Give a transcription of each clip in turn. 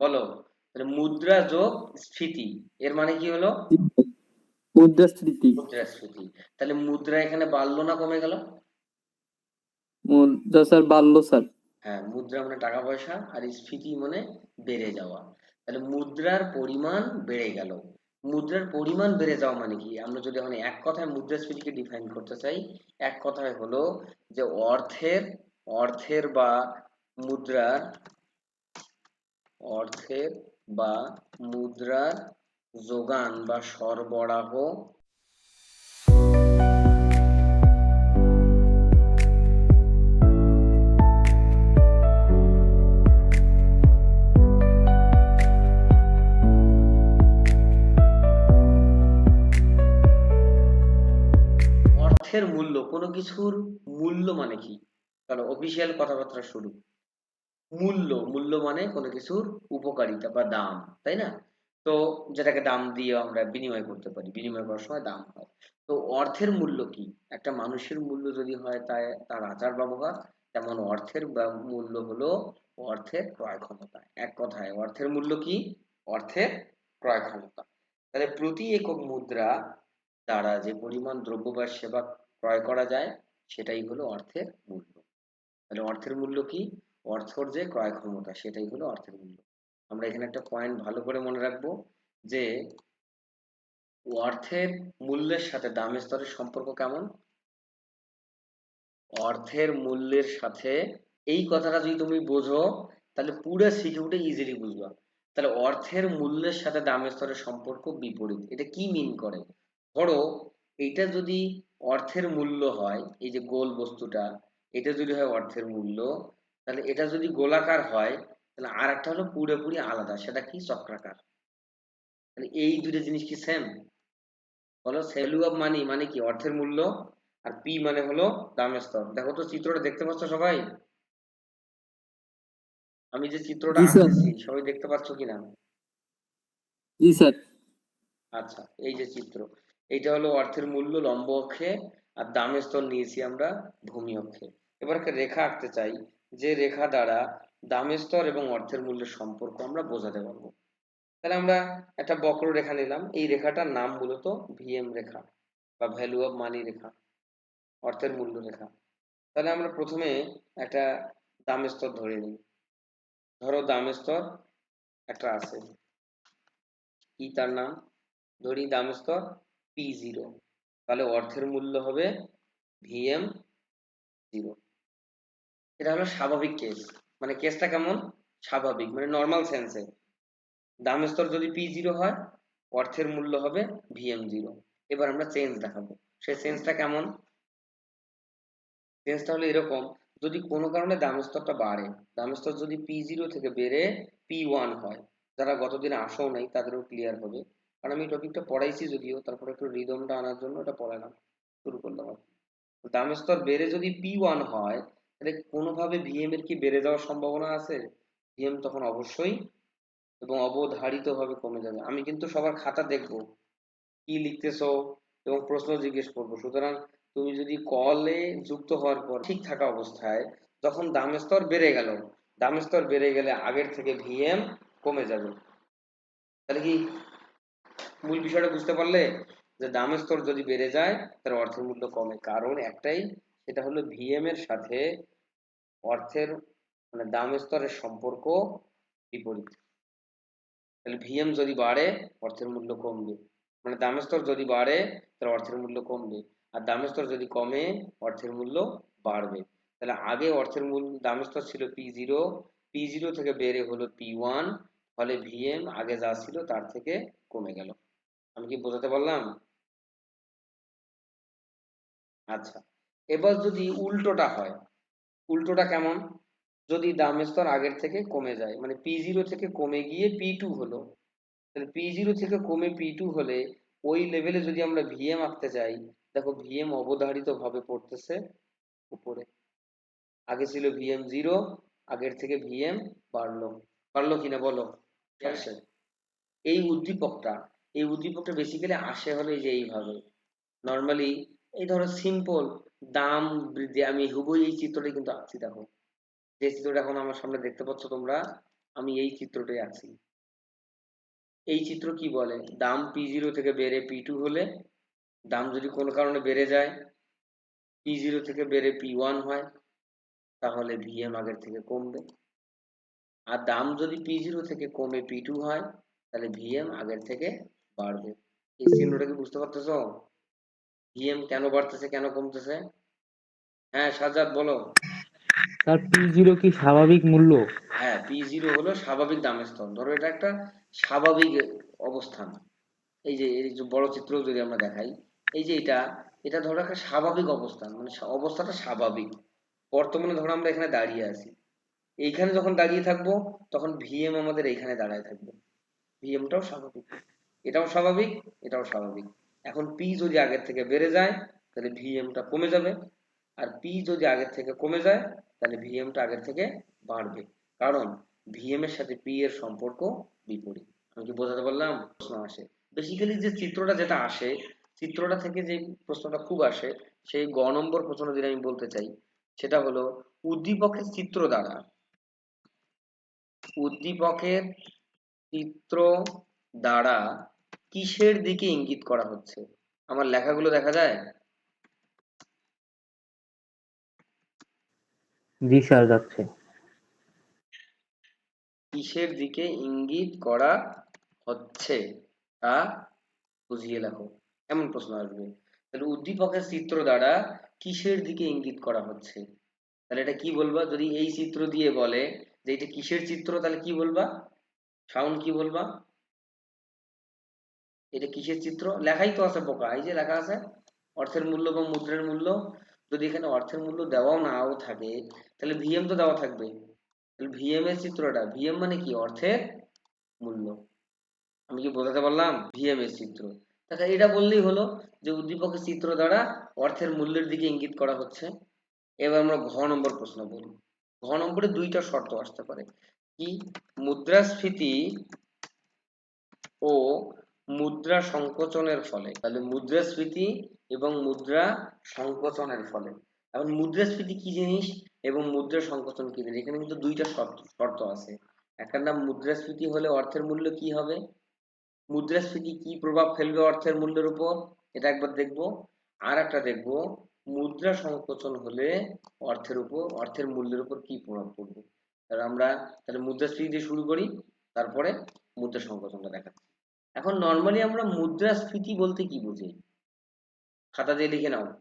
বলো? মুদ্রা যোগ স্ফীতি এর মানে কি হলো? মুদ্রাস্ফীতি মুদ্রাস্ফীতি তাহলে মুদ্রা এখানে বাড়লো না কমে গেল? মুদ্রা স্যার বাড়লো স্যার। হ্যাঁ মুদ্রা মানে টাকা পয়সা আর স্ফীতি মানে বেড়ে যাওয়া। তাহলে মুদ্রার পরিমাণ বেড়ে গেল। মুদ্রার পরিমাণ বেড়ে যাওয়া মানে কি? আমরা যদি এখন এক কথায় মুদ্রাস্ফীতিকে ডিফাইন করতে চাই এক কথায় হলো যে অর্থের অর্থের বা মুদ্রার অর্থের বা মুদ্রার যোগান বা সরবরাহ। অর্থের মূল্য, কোনো কিছুর মূল্য মানে কি? চলো অফিসিয়াল কথাবার্তা শুরু। মূল্য মূল্য মানে কোনো কিছুর উপকারিতা বা দাম, তাই না? তো যেটাকে দাম দিয়ে আমরা বিনিময় করতে পারি, বিনিময় করার সময় দাম হয়। তো অর্থের মূল্য কি? একটা মানুষের মূল্য যদি হয় তাই, তার আচার ব্যবহার, তেমন অর্থের মূল্য হলো অর্থের ক্রয় ক্ষমতা। এক কথায়, অর্থের মূল্য কি? অর্থের ক্রয় ক্ষমতা। তাহলে প্রতি একক মুদ্রা দ্বারা যে পরিমাণ দ্রব্য বা সেবা ক্রয় করা যায়, সেটাই হলো অর্থের মূল্য। তাহলে অর্থের মূল্য কি? অর্থর যে ক্রয় ক্ষমতা, সেটাই হলো অর্থের মূল্য। আমরা এখানে একটা পয়েন্ট ভালো করে মনে রাখব যে, অর্থের মূল্যের সাথে দামের স্তরের সম্পর্ক কেমন? অর্থের মূল্যের সাথে এই কথাটা যদি তুমি বোঝো, তাহলে পুরো শিখে উঠে ইজিলি বুঝবা। তাহলে অর্থের মূল্যের সাথে দামের স্তরের সম্পর্ক বিপরীত। এটা কি মিন করে? ধরো এটা যদি অর্থের মূল্য হয়, এই যে গোল বস্তুটা, এটা যদি হয় অর্থের মূল্য তাহলে এটা যদি গোলাকার হয় তাহলে আর একটা হলো পুরোপুরি আলাদা সেটা কি? চক্রাকার। তাহলে এই দুটো জিনিস কি সেম বলো ভ্যালু অফ মানি মানে কি? অর্থের মূল্য আর পি মানে হলো দামের স্তর। দেখো তো চিত্রটা দেখতে পাচ্ছ সবাই? আমি যে চিত্রটা। আঁকতেছি সবাই দেখতে পাচ্ছ কিনা? জি স্যার। আচ্ছা এই যে চিত্র এইটা হলো অর্থের মূল্য লম্ব অক্ষে আর দামের স্তর নিয়েছি আমরা ভূমি অক্ষে। এবার একটা রেখা আঁকতে চাই। যে রেখা দ্বারা দামের স্তর এবং অর্থের মূল্যের সম্পর্ক আমরা বোঝাতে পারব। তাহলে আমরা একটা বক্ররেখা নিলাম। এই রেখাটার নাম মূলত ভিএম রেখা বা ভ্যালু অফ মানি রেখা, অর্থের মূল্য রেখা। তাহলে আমরা প্রথমে একটা দামের স্তর ধরে নিই। ধরো দামের স্তর একটা আছে। কি তার নাম। ধরি দামের স্তর পি জিরো তাহলে অর্থের মূল্য হবে ভিএম জিরো এটা হলো স্বাভাবিক কেস মানে কেসটা কেমন? স্বাভাবিক মানে নর্মাল সেন্সে দামের স্তর যদি পি জিরো হয়, অর্থের মূল্য হবে ভিএম জিরো এবার আমরা চেঞ্জ দেখাবো। সেই চেঞ্জটা কেমন? চেঞ্জটা হলো এরকম, যদি কোনো কারণে দামের স্তরটা বাড়ে, দাম স্তর যদি পি জিরো থেকে বেড়ে পি ওয়ান হয়, যারা গতদিন আসেও নাই, তাদেরও ক্লিয়ার হবে। কারণ আমি টপিকটা পড়াইছি যদিও, তারপরে একটু রিদমটা আনার জন্য এটা পড়ালাম, শুরু করলাম। তো স্তর বেড়ে যদি পি ওয়ান হয় তাহলে কোনোভাবে ভিএম এর কি বেড়ে যাওয়ার সম্ভাবনা আছে? ভিএম তখন অবশ্যই এবং অবধারিতভাবে কমে যাবে। আমি কিন্তু সবার খাতা দেখব, কি লিখতেছো এবং প্রশ্ন জিজ্ঞেস করব। সুতরাং তুমি যদি কলে যুক্ত হওয়ার পর ঠিক থাকা অবস্থায় যখন দামের স্তর বেড়ে গেল দামের স্তর বেড়ে গেলে আগের থেকে ভিএম কমে যাবে। তাহলে কি মূল বিষয়টা বুঝতে পারলে? যে দামের স্তর যদি বেড়ে যায়, তার অর্থের মূল্য কমে। কারণ একটাই সেটা হলো ভিএম এর সাথে অর্থের মানে দাম স্তরের সম্পর্ক বিপরীত। তাহলে ভিএম যদি বাড়ে, অর্থের মূল্য কমবে। মানে দামের স্তর যদি বাড়ে, তাহলে অর্থের মূল্য কমবে। আর দামের স্তর যদি কমে, অর্থের মূল্য বাড়বে। তাহলে আগে অর্থের মূল্য দামের স্তর ছিল পি জিরো পি জিরো থেকে বেড়ে হলো পি ওয়ান ফলে ভিএম আগে যা ছিল তার থেকে কমে গেল। আমি কি বোঝাতে পারলাম? আচ্ছা। এবার যদি উল্টোটা হয় উল্টোটা কেমন? যদি দামের স্তর আগের থেকে কমে যায় মানে পি জিরো থেকে কমে গিয়ে পি টু হলো তাহলে পি জিরো থেকে কমে পি টু হলে ওই লেভেলে যদি আমরা ভিএম আঁকতে চাই দেখো ভিএম অবধারিত ভাবে পড়তেছে উপরে। আগে ছিল ভিএম জিরো আগের থেকে ভিএম বাড়লো। বাড়লো কিনা বলো? আসে। এই উদ্দীপকটা এই উদ্দীপকটা বেসিক্যালি আসে হলো এই যে এইভাবে। নর্মালি এই ধরো সিম্পল দাম বৃদ্ধি, আমি হুবই এই চিত্রটাই কিন্তু আঁকছি, দেখো। যে চিত্রটা এখন আমার সামনে দেখতে পাচ্ছ তোমরা, আমি এই চিত্রটাই আছি এই চিত্র কি বলে? দাম পি জিরো থেকে বেড়ে পি টু হলে, দাম যদি কোনো কারণে বেড়ে যায় পি জিরো থেকে বেড়ে পি ওয়ান হয়, তাহলে ভিএম আগের থেকে কমবে। আর দাম যদি পি জিরো থেকে কমে পি টু হয়, তাহলে ভিএম আগের থেকে বাড়বে। এই চিহ্নটা কি বুঝতে পারতেছো? ভিএম কেন বাড়তেছে কেন কমতেছে? হ্যাঁ সাজাদ বলো। স্যার পি জিরো কি স্বাভাবিক মূল্য? হ্যাঁ পি জিরো হলো স্বাভাবিক দামের স্তর ধরো এটা একটা স্বাভাবিক অবস্থান। এই যে এই যে বড় চিত্র যদি আমরা দেখাই এই যে এটা এটা ধরো একটা স্বাভাবিক অবস্থান। মানে অবস্থাটা স্বাভাবিক। বর্তমানে ধরো আমরা এখানে দাঁড়িয়ে আছি। এইখানে যখন দাঁড়িয়ে থাকব তখন ভিএম আমাদের এইখানে দাঁড়ায় থাকবে। ভিএমটাও স্বাভাবিক। এটাও স্বাভাবিক এটাও স্বাভাবিক। এখন পি যদি আগের থেকে বেড়ে যায়, তাহলে ভিএমটা কমে যাবে। আর পি যদি আগের থেকে কমে যায়, তাহলে ভিএমটা আগের থেকে বাড়বে। কারণ ভিএম এর সাথে পি এর সম্পর্ক বিপরীত। আমি কি বোঝাতে পারলাম? প্রশ্ন আসে। বেসিক্যালি যে চিত্রটা যেটা আসে, চিত্রটা থেকে যে প্রশ্নটা খুব আসে, সেই গ নম্বর প্রশ্ন যদি আমি বলতে চাই, সেটা হলো, উদ্দীপকের চিত্র দ্বারা উদ্দীপকের চিত্র দ্বারা কিসের দিকে ইঙ্গিত করা হচ্ছে? আমার লেখাগুলো দেখা যায়? জি স্যার যাচ্ছে। কিসের দিকে ইঙ্গিত করা হচ্ছে? তা বুঝিয়ে লেখো। এমন প্রশ্ন আসবে। তাহলে উদ্দীপকের চিত্র দ্বারা কিসের দিকে ইঙ্গিত করা হচ্ছে? তাহলে এটা কি বলবা? যদি এই চিত্র দিয়ে বলে যে এটা কিসের চিত্র তাহলে কি বলবা? সাউন্ড কি বলবা? এটা কিসের চিত্র? লেখাই তো আছে পোকা এই যে লেখা আছে, অর্থের মূল্য এবং মুদ্রার মূল্য। যদি এখানে অর্থের মূল্য দেওয়াও নাও থাকে, তাহলে ভিএম তো দেওয়া থাকবে। তাহলে ভিএম এর চিত্রটা ভিএম মানে কি? অর্থের মূল্য। আমি কি বোঝাতে পারলাম? ভিএম এর চিত্র। তাহলে এটা বললেই হলো যে উদ্দীপকের চিত্র দ্বারা অর্থের মূল্যের দিকে ইঙ্গিত করা হচ্ছে। এবার আমরা ঘ নম্বর প্রশ্ন বলি। ঘ নম্বরে দুইটা শর্ত আসতে পারে। কি? মুদ্রাস্ফীতি ও মুদ্রা সংকোচনের ফলে। তাহলে মুদ্রাস্ফীতি এবং মুদ্রা সংকোচনের ফলে। এখন মুদ্রাস্ফীতি কি জিনিস এবং মুদ্রা সংকোচন কি জিনিস? এখানে কিন্তু দুইটা শর্ত আছে। একটার নাম মুদ্রাস্ফীতি হলে অর্থের মূল্য কি হবে? মুদ্রাস্ফীতি কি প্রভাব ফেলবে অর্থের মূল্যের উপর? এটা একবার দেখব। আর একটা দেখব। মুদ্রা সংকোচন হলে অর্থের উপর, অর্থের মূল্যের উপর কি প্রভাব পড়বে? তাহলে আমরা, তাহলে মুদ্রাস্ফীতি দিয়ে শুরু করি। তারপরে মুদ্রা সংকোচনটা দেখাচ্ছি। এখন নর্মালি আমরা মুদ্রাস্ফীতি বলতে কি বুঝি? খাতা দিয়ে লিখে নাও।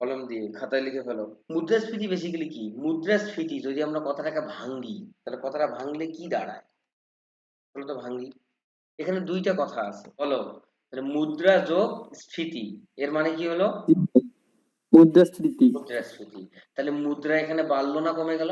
কলম দিয়ে খাতায় লিখে ফেলো। মুদ্রাস্ফীতি বেসিক্যালি কি? মুদ্রাস্ফীতি যদি আমরা কথাটাকে ভাঙ্গি তাহলে কথাটা ভাঙলে কি দাঁড়ায়? বলো তো ভাঙ্গি। এখানে দুইটা কথা আছে বলো। তাহলে মুদ্রা যোগ স্ফীতি এর মানে কি হলো? মুদ্রাস্ফীতি। মুদ্রাস্ফীতি। তাহলে মুদ্রা এখানে বাড়লো না কমে গেল?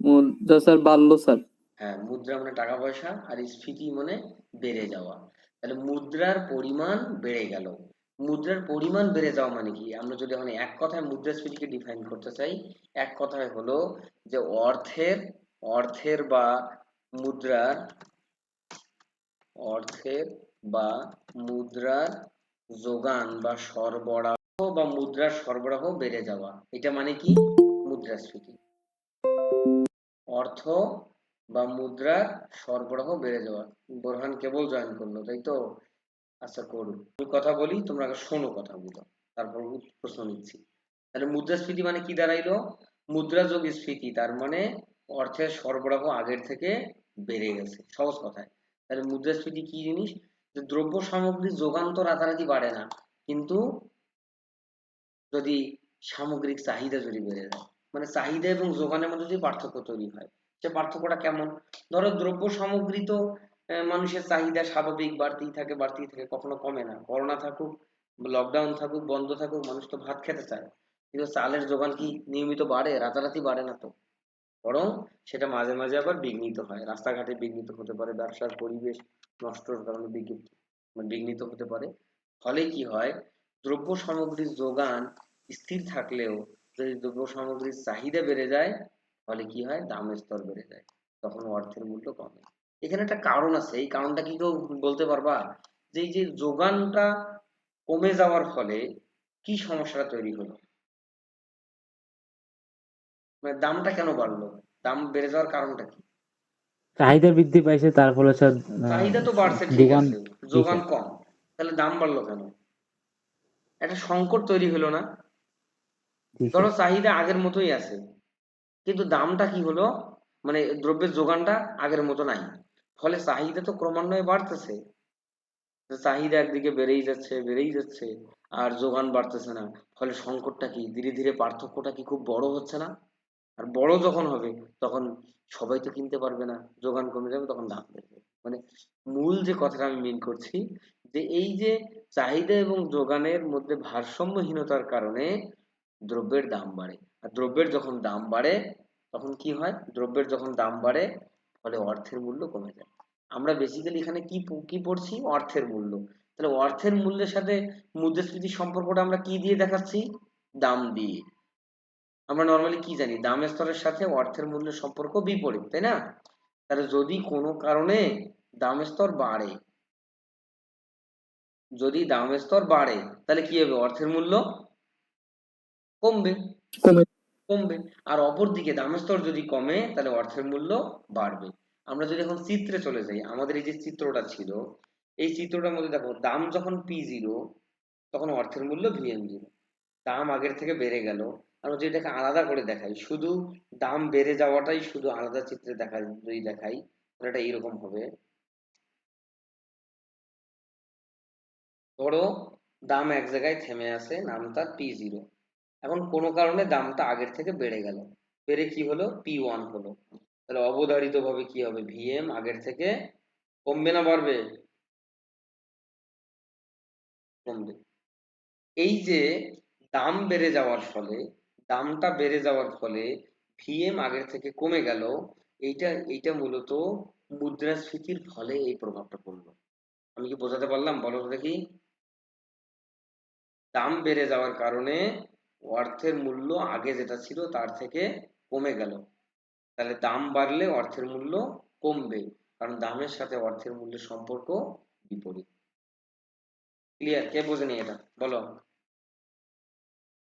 মুদ্রা স্যার বাড়লো স্যার। হ্যাঁ মুদ্রা মানে টাকা পয়সা আর স্ফীতি মানে বেড়ে যাওয়া। তাহলে মুদ্রার পরিমাণ বেড়ে গেল। মুদ্রার পরিমাণ বেড়ে যাওয়া মানে কি? আমরা যদি এখন এক কথায় মুদ্রাস্ফীতিকে ডিফাইন করতে চাই, এক কথায় হলো যে অর্থের অর্থের বা মুদ্রার, অর্থের বা মুদ্রার যোগান বা সরবরাহ বা মুদ্রার সরবরাহ বেড়ে যাওয়া। এটা মানে কি? মুদ্রাস্ফীতি। অর্থ বা মুদ্রার সরবরাহ বেড়ে যাওয়া বোরহান কেবল জয়েন করল, তাই তো? আচ্ছা করুন। আমি কথা বলি, তোমরা আগে শোনো কথাগুলো তারপর প্রশ্ন নিচ্ছি। তাহলে মুদ্রাস্ফীতি মানে কি দাঁড়াইলো? মুদ্রা যোগ স্ফীতি, তার মানে অর্থের সরবরাহ আগের থেকে বেড়ে গেছে। সহজ কথায়। তাহলে মুদ্রাস্ফীতি কি জিনিস? যে দ্রব্য সামগ্রী যোগান তো রাতারাতি বাড়ে না, কিন্তু যদি সামগ্রিক চাহিদা যদি বেড়ে যায় মানে চাহিদা এবং যোগানের মধ্যে যদি পার্থক্য তৈরি হয় সে পার্থক্যটা কেমন? ধরো দ্রব্য সামগ্রী তো মানুষের চাহিদা স্বাভাবিক, বাড়তেই থাকে বাড়তেই থাকে, কখনো কমে না। করোনা থাকুক লকডাউন থাকুক, বন্ধ থাকুক, মানুষ তো ভাত খেতে চায়। কিন্তু চালের যোগান কি নিয়মিত বাড়ে? রাতারাতি বাড়ে না তো। বরং সেটা মাঝে মাঝে আবার বিঘ্নিত হয়। রাস্তাঘাটে বিঘ্নিত হতে পারে, ব্যবসার পরিবেশ নষ্টর কারণে মানে বিঘ্নিত হতে পারে। ফলে কি হয়? দ্রব্য সামগ্রীর যোগান স্থির থাকলেও, যদি দ্রব্য সামগ্রীর চাহিদা বেড়ে যায় ফলে কি হয়? দামের স্তর বেড়ে যায়। তখন অর্থের মূল্য কমে। এখানে একটা কারণ আছে। এই কারণটা কি কেউ বলতে পারবা? যে এই যে যোগানটা কমে যাওয়ার ফলে কি সমস্যাটা তৈরি হলো? মানে দামটা কেন বাড়লো? দাম বেড়ে যাওয়ার কারণটা কি? চাহিদা বৃদ্ধি পাইছে তার ফলে স্যার চাহিদা তো বাড়ছে ঠিক আছে। যোগান কম। তাহলে দাম বাড়লো কেন? একটা সংকট তৈরি হলো না? ধরো চাহিদা আগের মতোই আছে। কিন্তু দামটা কি হলো? মানে দ্রব্যের যোগানটা আগের মতো নাই। ফলে চাহিদা তো ক্রমান্বয়ে বাড়তেছে। চাহিদা একদিকে বেড়েই যাচ্ছে বেড়েই যাচ্ছে, আর যোগান বাড়তেছে না। ফলে সংকটটা কি? ধীরে ধীরে পার্থক্যটা কি খুব বড় হচ্ছে না? আর বড় যখন হবে, তখন সবাই তো কিনতে পারবে না। যোগান কমে যাবে, তখন দাম বেড়ে যাবে। মানে মূল যে কথাটা আমি মিন করছি, যে এই যে চাহিদা এবং যোগানের মধ্যে ভারসাম্যহীনতার কারণে দ্রব্যের দাম বাড়ে। আর দ্রব্যের যখন দাম বাড়ে, তখন কি হয়? দ্রব্যের যখন দাম বাড়ে ফলে অর্থের মূল্য কমে যায়। আমরা বেসিক্যালি এখানে কি কি পড়ছি? অর্থের মূল্য। তাহলে অর্থের মূল্যের সাথে মুদ্রাস্ফীতির সম্পর্কটা আমরা কি দিয়ে দেখাচ্ছি? দাম দিয়ে। আমরা নর্মালি কি জানি? দামের স্তরের সাথে অর্থের মূল্যের সম্পর্ক বিপরীত, তাই না? তাহলে যদি কোনো কারণে দামের স্তর বাড়ে, যদি দামের স্তর বাড়ে, তাহলে কি হবে? অর্থের মূল্য কমবে। কমে কমবে। আর অপরদিকে দামের স্তর যদি কমে, তাহলে অর্থের মূল্য বাড়বে। আমরা যদি এখন চিত্রে চলে যাই, আমাদের এই যে চিত্রটা ছিল, এই চিত্রটার মধ্যে দেখো, দাম যখন পি জিরো তখন অর্থের মূল্য ভিএম জিরো দাম আগের থেকে বেড়ে গেল। আমরা যদি এটাকে আলাদা করে দেখাই, শুধু দাম বেড়ে যাওয়াটাই শুধু আলাদা চিত্রে দেখা যদি দেখাই, তাহলে এটা এইরকম হবে। ধরো, দাম এক জায়গায় থেমে আছে নাম তার পি জিরো এখন কোনো কারণে দামটা আগের থেকে বেড়ে গেল। বেড়ে কি হলো? পি ওয়ান হলো। তাহলে অবধারিত ভাবে কি হবে? ভিএম আগের থেকে কমবে না বাড়বে? কমবে। এই যে দাম বেড়ে যাওয়ার ফলে, দামটা বেড়ে যাওয়ার ফলে ভিএম আগের থেকে কমে গেল, এইটা এইটা মূলত মুদ্রাস্ফীতির ফলে এই প্রভাবটা পড়ল। আমি কি বোঝাতে পারলাম? বলো দেখি। দাম বেড়ে যাওয়ার কারণে অর্থের মূল্য আগে যেটা ছিল তার থেকে কমে গেল। তাহলে দাম বাড়লে অর্থের মূল্য কমবে, কারণ দামের সাথে অর্থের মূল্যের সম্পর্ক বিপরীত। ক্লিয়ার কে বোঝেনি এটা? বলো।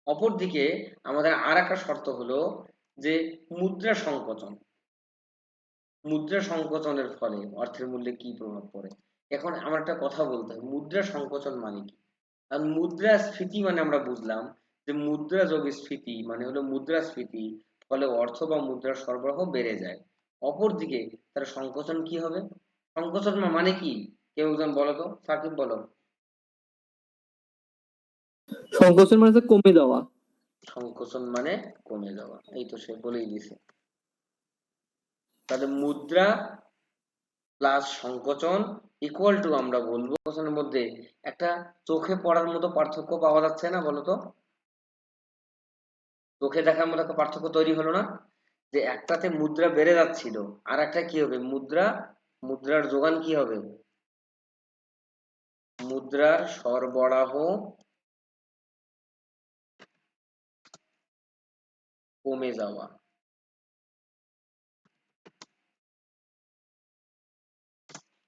অপরদিকে আমাদের আর একটা শর্ত হলো যে মুদ্রা সংকোচন। মুদ্রা সংকোচনের ফলে অর্থের মূল্যে কি প্রভাব পড়ে? এখন আমার একটা কথা বলতে হয়, মুদ্রা সংকোচন মানে কি? মুদ্রাস্ফীতি মানে আমরা বুঝলাম যে মুদ্রা যোগ স্ফীতি মানে হলো মুদ্রাস্ফীতি ফলে অর্থ বা মুদ্রার সরবরাহ বেড়ে যায়। অপরদিকে তার সংকোচন কি হবে? সংকোচন মানে কি? কেউ একজন বলো তো। সাকিব বলো। সংকোচন মানে কমে যাওয়া। সংকোচন মানে কমে যাওয়া। এই তো সে বলেই দিছে। তাহলে মুদ্রা প্লাস সংকোচন ইকুয়াল টু আমরা বলব। মধ্যে একটা চোখে পড়ার মতো পার্থক্য পাওয়া যাচ্ছে না বলতো চোখে দেখার মতো একটা পার্থক্য তৈরি হলো না, যে একটাতে মুদ্রা বেড়ে যাচ্ছিল, আর একটা কি হবে? মুদ্রা, মুদ্রার যোগান কি হবে? মুদ্রার সরবরাহ কমে যাওয়া।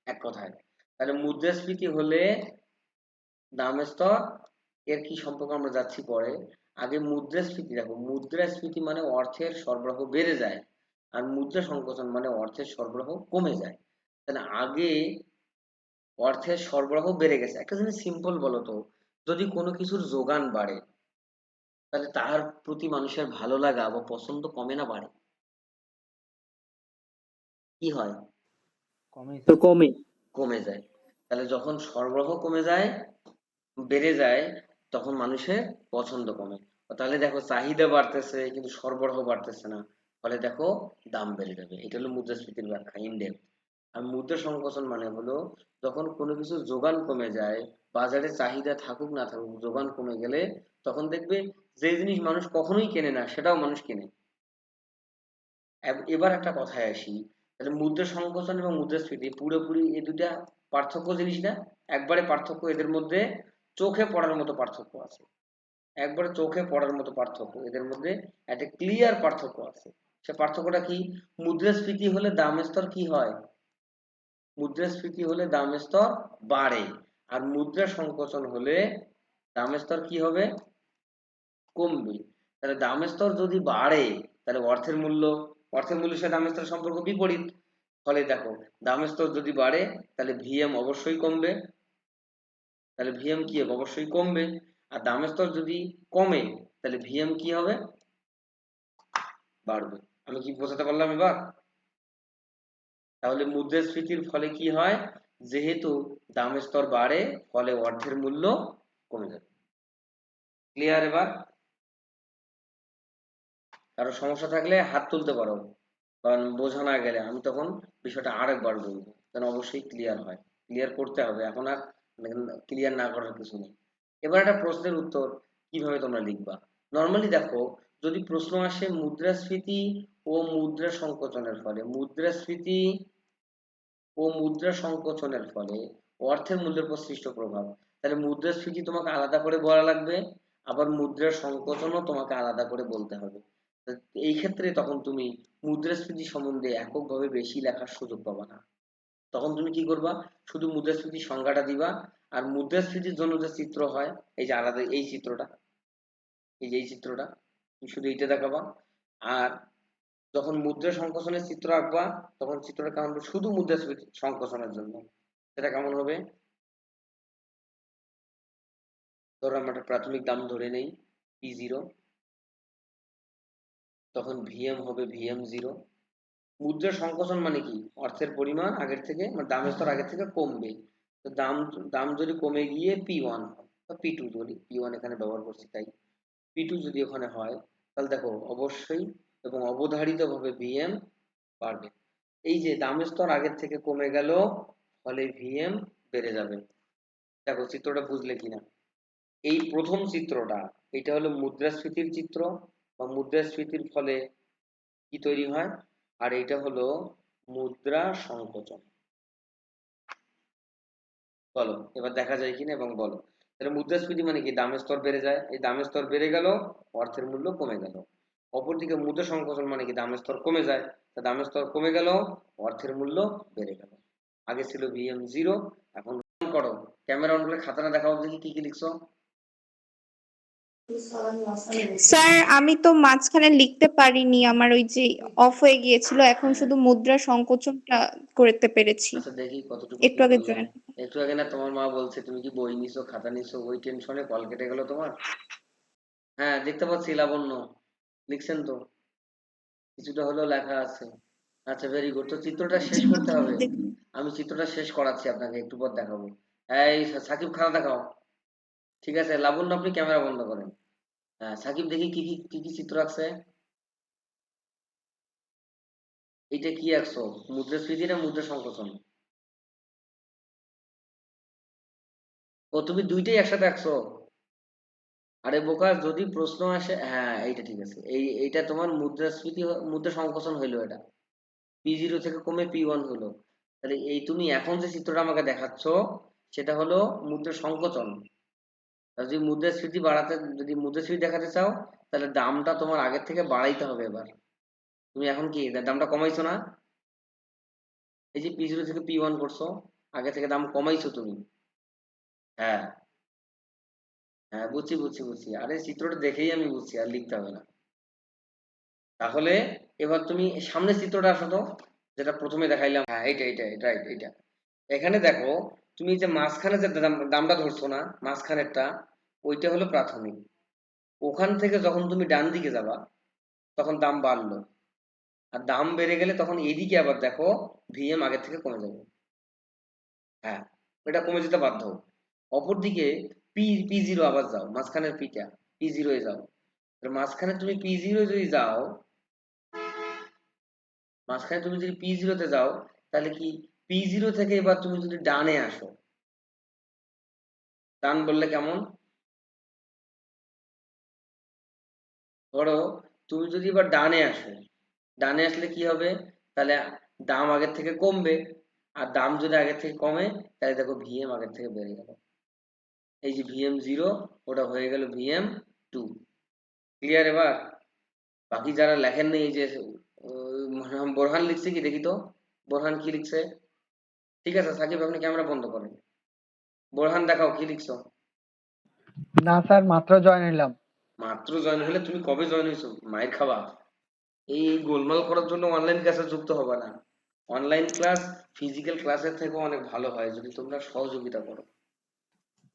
এক কথায়, তাহলে মুদ্রাস্ফীতি হলে দামের স্তর, এর কি সম্পর্ক আমরা যাচ্ছি পরে? আগে মুদ্রাস্ফীতি দেখো মুদ্রাস্ফীতি মানে অর্থের সরবরাহ বেড়ে যায় আর মুদ্রা সংকোচন মানে অর্থের সরবরাহ কমে যায়। তাহলে আগে অর্থের সরবরাহ বেড়ে গেছে। একটা জিনিস সিম্পল বলো তো যদি কোনো কিছুর যোগান বাড়ে তাহলে তার প্রতি মানুষের ভালো লাগা বা পছন্দ কমে না বাড়ে? কি হয়? কমে তো কমে। কমে যায়। তাহলে যখন সরবরাহ কমে যায় বেড়ে যায় তখন মানুষের পছন্দ কমে। তাহলে দেখো চাহিদা বাড়তেছে, কিন্তু সরবরাহ বাড়তেছে না। ফলে দেখো দাম বেড়ে যাবে। এটা হলো মুদ্রাস্ফীতির ব্যাখ্যা ইনডেপথ আর মুদ্রা সংকোচন মানে হলো যখন কোনো কিছু যোগান কমে যায়, বাজারে চাহিদা থাকুক না থাকুক, যোগান কমে গেলে তখন দেখবে যে জিনিস মানুষ কখনোই কেনে না, সেটাও মানুষ কেনে। এবার একটা কথায় আসি। তাহলে মুদ্রা সংকোচন এবং মুদ্রাস্ফীতি পুরোপুরি এই দুটা পার্থক্য জিনিস না? একবারে পার্থক্য এদের মধ্যে চোখে পড়ার মতো পার্থক্য আছে। একবারে চোখে পড়ার মতো পার্থক্য, এদের মধ্যে একটা ক্লিয়ার পার্থক্য আছে। সে পার্থক্যটা কি? মুদ্রাস্ফীতি হলে দামের স্তর কি হয়? মুদ্রাস্ফীতি হলে দামের স্তর বাড়ে। আর মুদ্রা সংকোচন হলে দামের স্তর কি হবে? কমবে। তাহলে দামের স্তর যদি বাড়ে, তাহলে অর্থের মূল্য, অর্থের মূল্যের সাথে দামের স্তর সম্পর্ক বিপরীত। ফলে দেখো দামের স্তর যদি বাড়ে, তাহলে ভিএম অবশ্যই কমবে। তাহলে ভিএম কি হবে? অবশ্যই কমবে। আর দামের স্তর যদি কমে, তাহলে ভিএম কি হবে? বাড়বে। আমি কি বোঝাতে পারলাম এবার? তাহলে মুদ্রাস্ফীতির ফলে কি হয়? যেহেতু দামের স্তর বাড়ে, ফলে অর্থের মূল্য কমে যাবে। ক্লিয়ার এবার? কারও সমস্যা থাকলে হাত তুলতে পারো। কারণ বোঝা না গেলে আমি তখন বিষয়টা আরেকবার বলব। যেন অবশ্যই ক্লিয়ার হয়। ক্লিয়ার করতে হবে। এখন আর ক্লিয়ার না করার কিছু নেই। এবার একটা প্রশ্নের উত্তর কীভাবে তোমরা লিখবা? নর্মালি দেখো, যদি প্রশ্ন আসে মুদ্রাস্ফীতি ও মুদ্রা সংকোচনের ফলে, মুদ্রাস্ফীতি ও মুদ্রা সংকোচনের ফলে অর্থের মূল্যের উপর সৃষ্ট প্রভাব, তাহলে মুদ্রাস্ফীতি তোমাকে আলাদা করে বলা লাগবে, আবার মুদ্রার সংকোচনও তোমাকে আলাদা করে বলতে হবে। এই ক্ষেত্রে তখন তুমি মুদ্রাস্ফীতি সম্বন্ধে এককভাবে বেশি লেখার সুযোগ পাবা না। তখন তুমি কি করবা? শুধু মুদ্রাস্ফীতির সংজ্ঞাটা দিবা আর মুদ্রাস্ফীতির জন্য যে চিত্র হয়, এই যে আলাদা এই চিত্রটা, এই যে এই চিত্রটা, তুমি শুধু এইটা দেখাবা। আর যখন মুদ্রা সংকোচনের চিত্র আঁকবা, তখন চিত্রটা কেমন হবে? শুধু মুদ্রাস্ফীতি সংকোচনের জন্য। সেটা কেমন হবে? ধরো আমরা একটা প্রাথমিক দাম ধরে নেই পি জিরো তখন ভিএম হবে ভিএম জিরো মুদ্রা সংকোচন মানে কি? অর্থের পরিমাণ আগের থেকে মানে দামের স্তর আগের থেকে কমবে। তো দাম দাম যদি কমে গিয়ে পি ওয়ান বা পি টু বলি পি ওয়ান এখানে ব্যবহার করছি তাই। পি টু যদি ওখানে হয়, তাহলে দেখো অবশ্যই এবং অবধারিতভাবে ভিএম বাড়বে। এই যে দামের স্তর আগের থেকে কমে গেল, ফলে ভিএম বেড়ে যাবে। দেখো চিত্রটা বুঝলে কিনা? এই প্রথম চিত্রটা, এটা হলো মুদ্রাস্ফীতির চিত্র, বা মুদ্রাস্ফীতির ফলে কি তৈরি হয়? আর এটা হলো মুদ্রা সংকোচন। বলো, এবার দেখা যায় কিনা এবং বলো। তাহলে মুদ্রাস্ফীতি মানে কি? দামের স্তর বেড়ে যায়। এই দামের স্তর বেড়ে গেল, অর্থের মূল্য কমে গেল। অপরদিকে মুদ্রা সংকোচন মানে কি? দামের স্তর কমে যায়। তা দামের স্তর কমে গেল, অর্থের মূল্য বেড়ে গেল। আগে ছিল ভিএম জিরো এখন করো। ক্যামেরা অন করে খাতাটা দেখাও দেখি কি কি লিখছো। স্যার আমি তো মাঝখানে লিখতে পারিনি আমার ওই যে অফ হয়ে গিয়েছিল এখন শুধু মুদ্রা সংকোচনটা করতে পেরেছি। আচ্ছা দেখি কতটুকু একটু আগে। জয়েন একটু আগে না তোমার মা বলছে তুমি কি বই নিছো খাতা নিছো? ওই টেনশনে কল কেটে গেল তোমার? হ্যাঁ দেখতে পাচ্ছি লাবণ্য। লিখছেন তো। কিছুটা হলেও লেখা আছে। আচ্ছা ভেরি গুড তো চিত্রটা শেষ করতে হবে। আমি চিত্রটা শেষ করাচ্ছি আপনাকে একটু পর দেখাবো। এই সাকিব খাতা দেখাও। ঠিক আছে, লাবণ্য আপনি ক্যামেরা বন্ধ করেন। হ্যাঁ সাকিব দেখি কি কি কি কি চিত্র আঁকছে? এইটা কি আঁকছো? মুদ্রাস্ফীতি না মুদ্রা সংকোচন? ও, তুমি দুইটাই একসাথে আঁকছো? আরে বোকা, যদি প্রশ্ন আসে হ্যাঁ এইটা ঠিক আছে। এই, এইটা তোমার মুদ্রাস্ফীতি মুদ্রা সংকোচন হইল এটা। পি জিরো থেকে কমে পি ওয়ান হলো তাহলে এই তুমি এখন যে চিত্রটা আমাকে দেখাচ্ছ, সেটা হলো মুদ্রা সংকোচন। যদি মুদ্রাস্ফীতি বাড়াতে, যদি মুদ্রাস্ফীতি দেখাতে চাও, তাহলে দামটা তোমার আগের থেকে বাড়াইতে হবে এবার। তুমি এখন কি দামটা কমাইছো না? এই যে পি জিরো থেকে পি ওয়ান করছ, আগে থেকে দাম কমাইছো তুমি। হ্যাঁ। হ্যাঁ বুঝছি বুঝছি বুঝছি। আরে চিত্রটা দেখেই আমি বুঝছি, আর লিখতে হবে না। তাহলে এবার তুমি সামনের চিত্রটা আসো তো, যেটা প্রথমে দেখাইলাম। হ্যাঁ এইটা এইটা রাইট এইটা। এখানে দেখো, তুমি যে মাঝখানে যে দাম- দামটা ধরছো না, মাঝখানেরটা ওইটা হলো প্রাথমিক। ওখান থেকে যখন তুমি ডান দিকে যাবা, তখন দাম বাড়লো। আর দাম বেড়ে গেলে তখন এদিকে আবার দেখো ভিএম আগের থেকে কমে যাবে। হ্যাঁ এটা কমে যেতে বাধ্য অপরদিকে পি পি জিরো আবার যাও, মাঝখানের পিটা পি জিরো এ যাও। মাঝখানে তুমি পি জিরো যদি যাও, মাঝখানে তুমি যদি পি জিরোতে যাও, তাহলে কি পি জিরো থেকে এবার তুমি যদি ডানে আসো, ডান বললে কেমন? ধরো তুমি যদি এবার ডানে আসো, ডানে আসলে কি হবে? তাহলে দাম আগের থেকে কমবে। আর দাম যদি আগের থেকে কমে, তাহলে দেখো ভিএম আগের থেকে বেড়ে গেল। এই যে ভিএম জিরো ওটা হয়ে গেল ভিএম টু ক্লিয়ার এবার? বাকি যারা লেখেননি এই যে বোরহান লিখছে কি দেখি তো? বোরহান কি লিখছে? ঠিক আছে, সাকিব আপনি ক্যামেরা বন্ধ করেন। বোরহান দেখাও, কি লিখছো? না স্যার, মাত্র জয়েন হলাম মাত্র জয়েন হলে তুমি কবে জয়েন হয়েছো? মায়ের খাওয়া? এই গোলমাল করার জন্য অনলাইন ক্লাসে যুক্ত হবে না। অনলাইন ক্লাস ফিজিক্যাল ক্লাসের থেকেও অনেক ভালো হয় যদি তোমরা সহযোগিতা করো।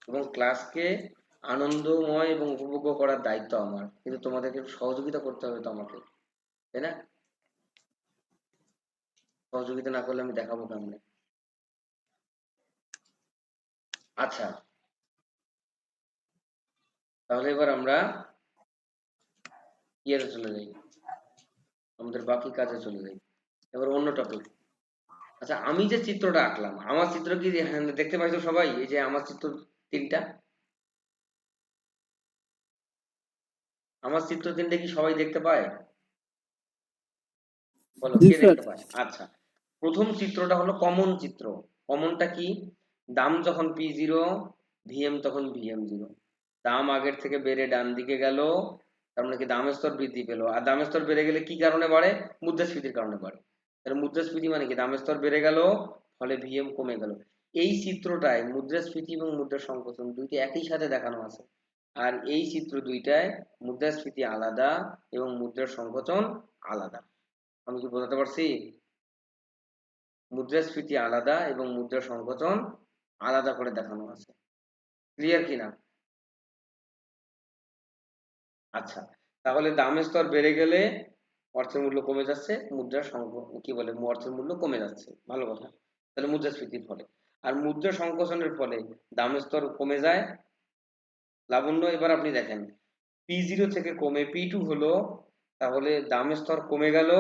এবং ক্লাসকে আনন্দময় এবং উপভোগ্য করার দায়িত্ব আমার। কিন্তু তোমাদেরকে সহযোগিতা করতে হবে তো আমাকে, তাই না? সহযোগিতা না করলে আমি দেখাবো কেমনে? আচ্ছা। তাহলে এবার আমরা ইয়েতে চলে যাই। আমাদের বাকি কাজে চলে যাই। এবার অন্য টপিক আচ্ছা আমি যে চিত্রটা আঁকলাম আমার চিত্র কি হ্যাঁ, দেখতে পাইছো সবাই? এই যে আমার চিত্র তিনটা। আমার চিত্র তিনটা কি সবাই দেখতে পায়? বলো কে দেখতে পায়? আচ্ছা প্রথম চিত্রটা হলো কমন চিত্র। কমনটা কি? দাম যখন পি জিরো ভিএম তখন ভিএম জিরো দাম আগের থেকে বেড়ে ডান দিকে গেল তার মানে কি দামের স্তর বৃদ্ধি পেল। আর দামের স্তর বেড়ে গেলে কি কারণে বাড়ে? মুদ্রাস্ফীতির কারণে বাড়ে। তাহলে মুদ্রাস্ফীতি মানে কি? দামের স্তর বেড়ে গেল, ফলে ভিএম কমে গেল। এই চিত্রটায় মুদ্রাস্ফীতি এবং মুদ্রা সংকোচন দুইটি একই সাথে দেখানো আছে। আর এই চিত্র দুইটায় মুদ্রাস্ফীতি আলাদা এবং মুদ্রার সংকোচন আলাদা। আমি কি বোঝাতে পারছি? মুদ্রাস্ফীতি আলাদা এবং মুদ্রা সংকোচন আলাদা করে দেখানো আছে। ক্লিয়ার কিনা? আচ্ছা তাহলে দামের স্তর বেড়ে গেলে অর্থের মূল্য কমে যাচ্ছে মুদ্রার কি বলে অর্থের মূল্য কমে যাচ্ছে, ভালো কথা, তাহলে মুদ্রাস্ফীতির ফলে, আর মুদ্রা সংকোচনের ফলে দামের স্তর কমে যায়, লাবণ্য, এবার আপনি দেখেন পি জিরো থেকে কমে পি টু হলো, তাহলে দামের স্তর কমে গেল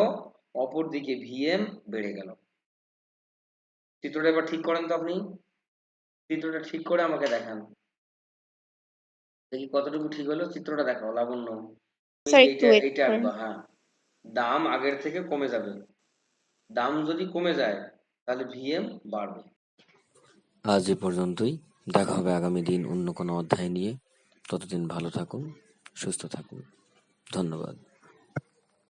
অপর দিকে ভিএম বেড়ে গেল, চিত্রটা এবার ঠিক করেন তো আপনি, চিত্রটা ঠিক করে আমাকে দেখান। দেখি কতটুকু ঠিক হলো চিত্রটা দেখাও লাবণ্য। এইটা আঁকবা হ্যাঁ। দাম আগের থেকে কমে যাবে। দাম যদি কমে যায় তাহলে ভিএম বাড়বে। আজ এ পর্যন্তই। দেখা হবে আগামী দিন অন্য কোনো অধ্যায় নিয়ে। ততদিন ভালো থাকুন সুস্থ থাকুন। ধন্যবাদ।